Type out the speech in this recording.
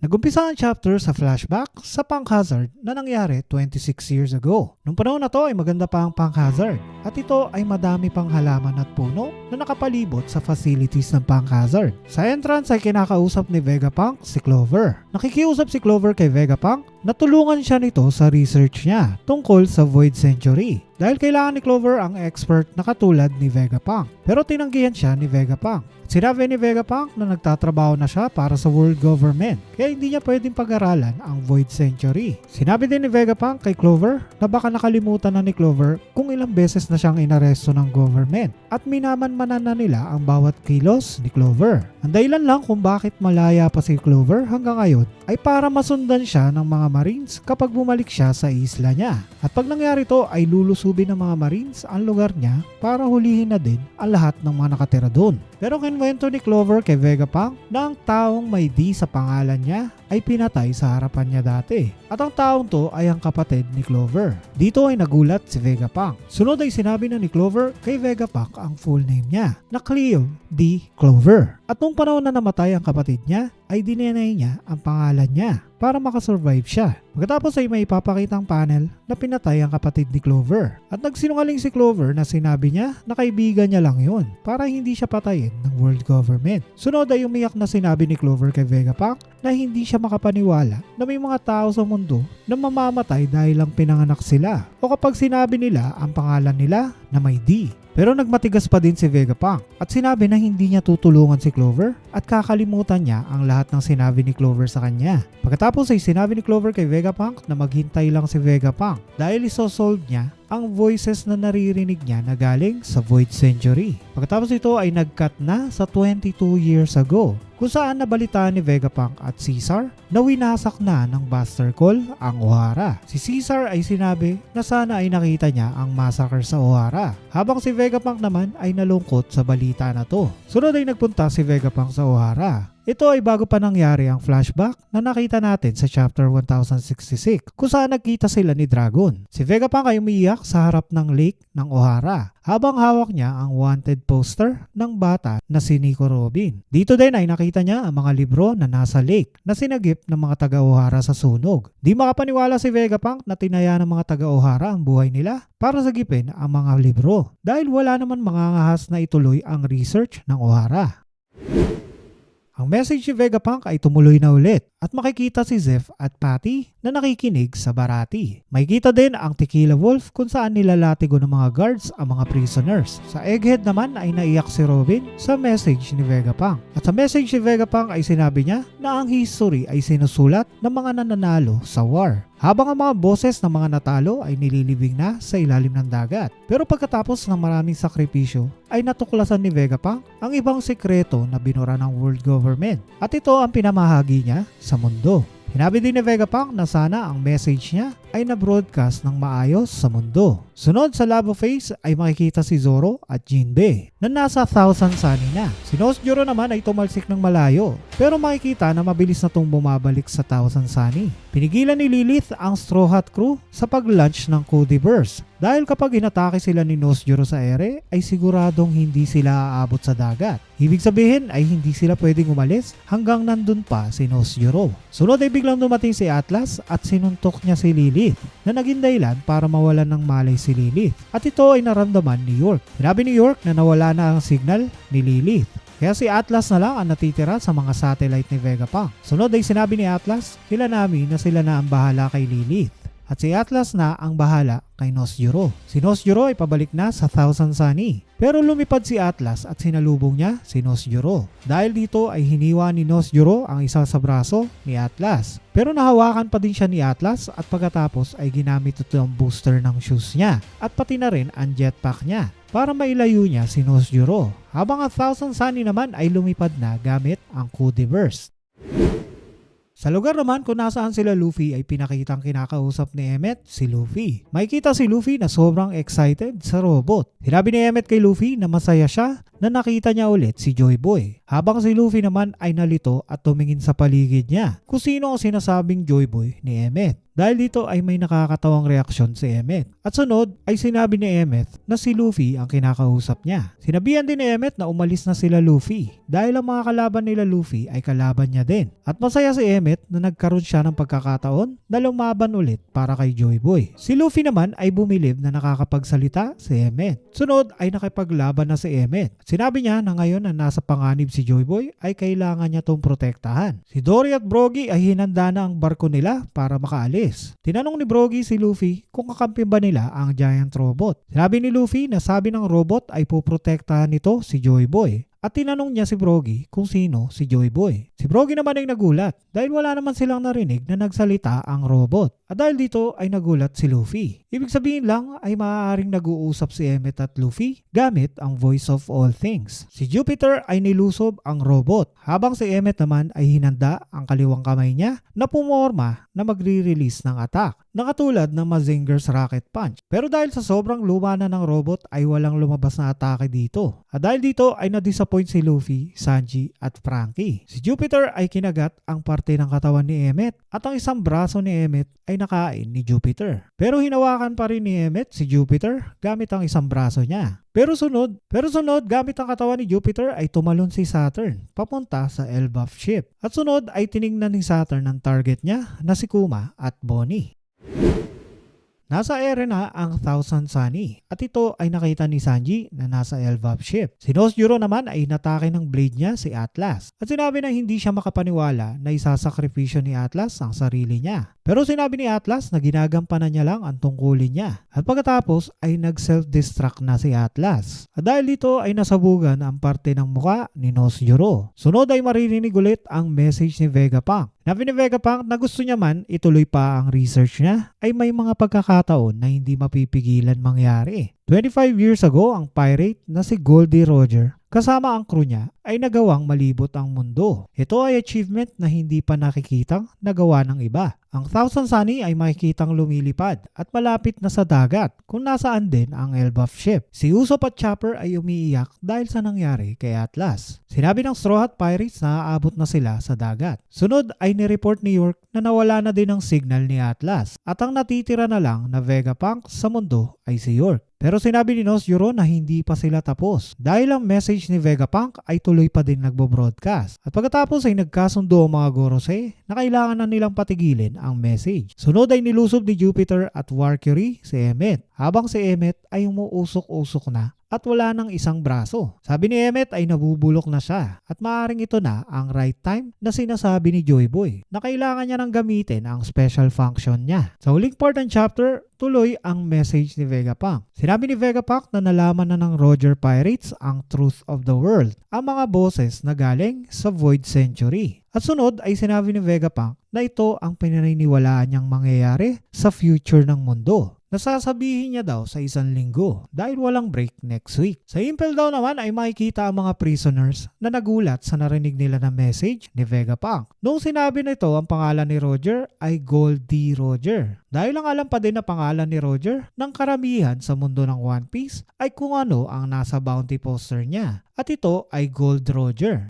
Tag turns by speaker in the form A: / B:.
A: Nagumpisa ang chapter sa flashback sa Punk Hazard na nangyari 26 years ago. Nung panahon na to ay maganda pa ang Punk Hazard at ito ay madami pang halaman at puno na nakapalibot sa facilities ng Punk Hazard. Sa entrance ay kinakausap ni Vegapunk si Clover. Nakikiusap si Clover kay Vegapunk na tulungan siya nito sa research niya tungkol sa Void Century dahil kailangan ni Clover ang expert na katulad ni Vegapunk. Pero tinanggihan siya ni Vegapunk. Sinabi ni Vegapunk na nagtatrabaho na siya para sa world government kaya hindi niya pwedeng pag-aralan ang Void Century. Sinabi din ni Vegapunk kay Clover na baka nakalimutan na ni Clover kung ilang beses na siyang inaresto ng government at minamanmanan na nila ang bawat kilos ni Clover. Ang dahilan lang kung bakit malaya pa si Clover hanggang ngayon ay para masundan siya ng mga Marines kapag bumalik siya sa isla niya. At pag nangyari to ay lulusubin ng mga Marines ang lugar niya para hulihin na din ang lahat ng mga nakatira doon. Pero kinwento ni Clover kay Vegapunk na ang taong may D sa pangalan niya ay pinatay sa harapan niya dati. At ang taong to ay ang kapatid ni Clover. Dito ay nagulat si Vegapunk. Sunod ay sinabi na ni Clover kay Vegapunk ang full name niya na Cleo D. Clover. At nung panahon na namatay ang kapatid niya ay dinenay niya ang pangalan niya para makasurvive siya. Pagkatapos ay may ipapakitang panel na pinatay ang kapatid ni Clover. At nagsinungaling si Clover na sinabi niya na kaibigan niya lang yun para hindi siya patayin ng world government. Sunod ay umiyak na sinabi ni Clover kay Vegapunk na hindi siya makapaniwala na may mga tao sa mundo na mamamatay dahil lang pinanganak sila o kapag sinabi nila ang pangalan nila na may D. Pero nagmatigas pa din si Vegapunk at sinabi na hindi niya tutulungan si Clover at kakalimutan niya ang lahat ng sinabi ni Clover sa kanya. Pagkatapos ay sinabi ni Clover kay Vegapunk na maghintay lang si Vegapunk dahil isosolve niya ang voices na naririnig niya na galing sa Void Century. Pagkatapos ito ay nag-cut na sa 22 years ago kung saan nabalitaan ni Vegapunk at Caesar na winasak na ng Buster Call ang Ohara. Si Caesar ay sinabi na sana ay nakita niya ang massacre sa Ohara habang si Vegapunk naman ay nalungkot sa balita na to. Sunod ay nagpunta si Vegapunk sa Ohara ito ay bago pa nangyari ang flashback na nakita natin sa chapter 1066 kung saan nagkita sila ni Dragon. Si Vegapunk ay umiiyak sa harap ng lake ng Ohara habang hawak niya ang wanted poster ng bata na si Nico Robin. Dito din ay nakita niya ang mga libro na nasa lake na sinagip ng mga taga-Ohara sa sunog. Di makapaniwala si Vegapunk na tinaya ng mga taga-Ohara ang buhay nila para sagipin ang mga libro dahil wala naman mga ngahas na ituloy ang research ng Ohara. Ang message ni Vegapunk ay tumuloy na ulit at makikita si Zeph at Patty na nakikinig sa Barati. Makikita din ang Tequila Wolf kung saan nilalatigo ng mga guards ang mga prisoners. Sa Egghead naman ay naiyak si Robin sa message ni Vegapunk. At sa message ni Vegapunk ay sinabi niya na ang history ay sinusulat ng mga nananalo sa war habang ang mga boses ng mga natalo ay nililibing na sa ilalim ng dagat. Pero pagkatapos ng maraming sakripisyo, ay natuklasan ni Vegapunk ang ibang sekreto na binura ng world government. At ito ang pinamahagi niya sa mundo. Hinabi din ni Vegapunk na sana ang message niya ay na-broadcast ng maayos sa mundo. Sunod sa Labo Face ay makikita si Zoro at Jinbe na nasa Thousand Sunny na. Si Nosjuro naman ay tumalsik ng malayo pero makikita na mabilis na tong bumabalik sa Thousand Sunny. Pinigilan ni Lilith ang Straw Hat Crew sa pag-launch ng Codeverse dahil kapag inatake sila ni Nosjuro sa ere ay siguradong hindi sila aabot sa dagat. Ibig sabihin ay hindi sila pwedeng umalis hanggang nandun pa si Nosjuro. Sunod ay biglang dumating si Atlas at sinuntok niya si Lilith na naging dahilan para mawalan ng malay si Lilith. At ito ay naramdaman ni York. Sinabi ni York na nawala na ang signal ni Lilith. Kaya si Atlas na lang ang natitira sa mga satellite ni Vegapunk. Sunod ay sinabi ni Atlas kila namin na sila na ang bahala kay Lilith. At si Atlas na ang bahala kay Nosjuro. Si Nosjuro ay pabalik na sa Thousand Sunny. Pero lumipad si Atlas at sinalubong niya si Nosjuro. Dahil dito ay hiniwa ni Nosjuro ang isa sa braso ni Atlas. Pero nahawakan pa din siya ni Atlas at pagkatapos ay ginamit ito ang booster ng shoes niya at pati na rin ang jetpack niya para mailayo niya si Nosjuro. Habang ang Thousand Sunny naman ay lumipad na gamit ang Codeverse. Sa lugar naman kung nasaan sila Luffy ay pinakitang kinakausap ni Emmet si Luffy. Makikita si Luffy na sobrang excited sa robot. Sinabi ni Emmet kay Luffy na masaya siya na nakita niya ulit si Joy Boy. Habang si Luffy naman ay nalito at tumingin sa paligid niya kung sino ang sinasabing Joy Boy ni Emmet. Dahil dito ay may nakakatawang reaksyon si Emmet. At sunod ay sinabi ni Emmet na si Luffy ang kinakausap niya. Sinabihan din ni Emmet na umalis na sila Luffy dahil ang mga kalaban nila Luffy ay kalaban niya din. At masaya si Emmet na nagkaroon siya ng pagkakataon na lumaban ulit para kay Joy Boy. Si Luffy naman ay bumilib na nakakapagsalita si Emmet. Sunod ay nakipaglaban na si Emmet. Sinabi niya na ngayon na nasa panganib si Joy Boy ay kailangan niya tong protektahan. Si Dory at Brogy ay hinanda na ang barko nila para makaalis. Tinanong ni Brogy si Luffy kung kakampi ba nila ang giant robot. Sinabi ni Luffy na sabi ng robot ay puprotektahan nito si Joy Boy. At tinanong niya si Brogy kung sino si Joy Boy. Si Brogy naman ay nagulat dahil wala naman silang narinig na nagsalita ang robot. At dahil dito ay nagulat si Luffy. Ibig sabihin lang ay maaaring nag-uusap si Emmet at Luffy gamit ang voice of all things. Si Jupiter ay nilusob ang robot habang si Emmet naman ay hinanda ang kaliwang kamay niya na pumorma na magre-release ng attack na katulad ng Mazinger's Rocket Punch. Pero dahil sa sobrang luma na ng robot ay walang lumabas na atake dito. At dahil dito ay na-disappoint si Luffy, Sanji at Frankie. Si Jupiter ay kinagat ang parte ng katawan ni Emmet at ang isang braso ni Emmet ay nakain ni Jupiter. Pero hinawakan pa rin ni Emmet si Jupiter gamit ang isang braso niya. Pero sunod, pero sunod gamit ang katawan ni Jupiter ay tumalon si Saturn papunta sa Elbaf ship. At sunod ay tiningnan ni Saturn ang target niya na si Kuma at Bonnie. Nasa ere na ang Thousand Sunny at ito ay nakita ni Sanji na nasa Elbaf ship. Si Nosjuro naman ay natake ng blade niya si Atlas at sinabi na hindi siya makapaniwala na isasakripisyo ni Atlas ang sarili niya. Pero sinabi ni Atlas na ginagampanan niya lang ang tungkulin niya. At pagkatapos ay nag-self-destruct na si Atlas. At dahil dito ay nasabugan ang parte ng muka ni Nosjuro. Sunod ay maririnig ulit ang message ni Vegapunk. Nabi ni Vegapunk na gusto niya man ituloy pa ang research niya ay may mga pagkakataon na hindi mapipigilan mangyari. 25 years ago, ang pirate na si Goldie Roger kasama ang crew niya ay nagawang malibot ang mundo. Ito ay achievement na hindi pa nakikitang nagawa ng iba. Ang Thousand Sunny ay makikitang lumilipad at malapit na sa dagat kung nasaan din ang Elbaf ship. Si Usopp at Chopper ay umiiyak dahil sa nangyari kay Atlas. Sinabi ng Straw Hat Pirates na aabot na sila sa dagat. Sunod ay nireport ni York na nawala na din ang signal ni Atlas at ang natitira na lang na Vegapunk sa mundo ay si York. Pero sinabi ni Nosjuro na hindi pa sila tapos dahil ang message ni Vegapunk ay tuloy pa din nagbo-broadcast. At pagkatapos ay nagkasundo ang mga Gorosei na kailangan na nilang patigilin ang message. Sunod ay nilusob ni Jupiter at Valkyrie si Emmet habang si Emmet ay umuusok-usok na at wala ng isang braso. Sabi ni Emmet ay nabubulok na siya at maaring ito na ang right time na sinasabi ni Joy Boy na kailangan niya nang gamitin ang special function niya. Sa huling part ng chapter, tuloy ang message ni Vegapunk. Sinabi ni Vegapunk na nalaman na ng Roger Pirates ang truth of the world, ang mga boses na galing sa Void Century. At sunod ay sinabi ni Vegapunk na ito ang pinaniniwalaan niyang mangyayari sa future ng mundo. Nasasabihin niya daw sa isang linggo dahil walang break next week. Sa Impel daw naman ay makikita ang mga prisoners na nagulat sa narinig nila na message ni Vegapunk. Noong sinabi nito ang pangalan ni Roger ay Goldie Roger. Dahil ang alam pa din na pangalan ni Roger ng karamihan sa mundo ng One Piece ay kung ano ang nasa bounty poster niya. At ito ay Gold Roger.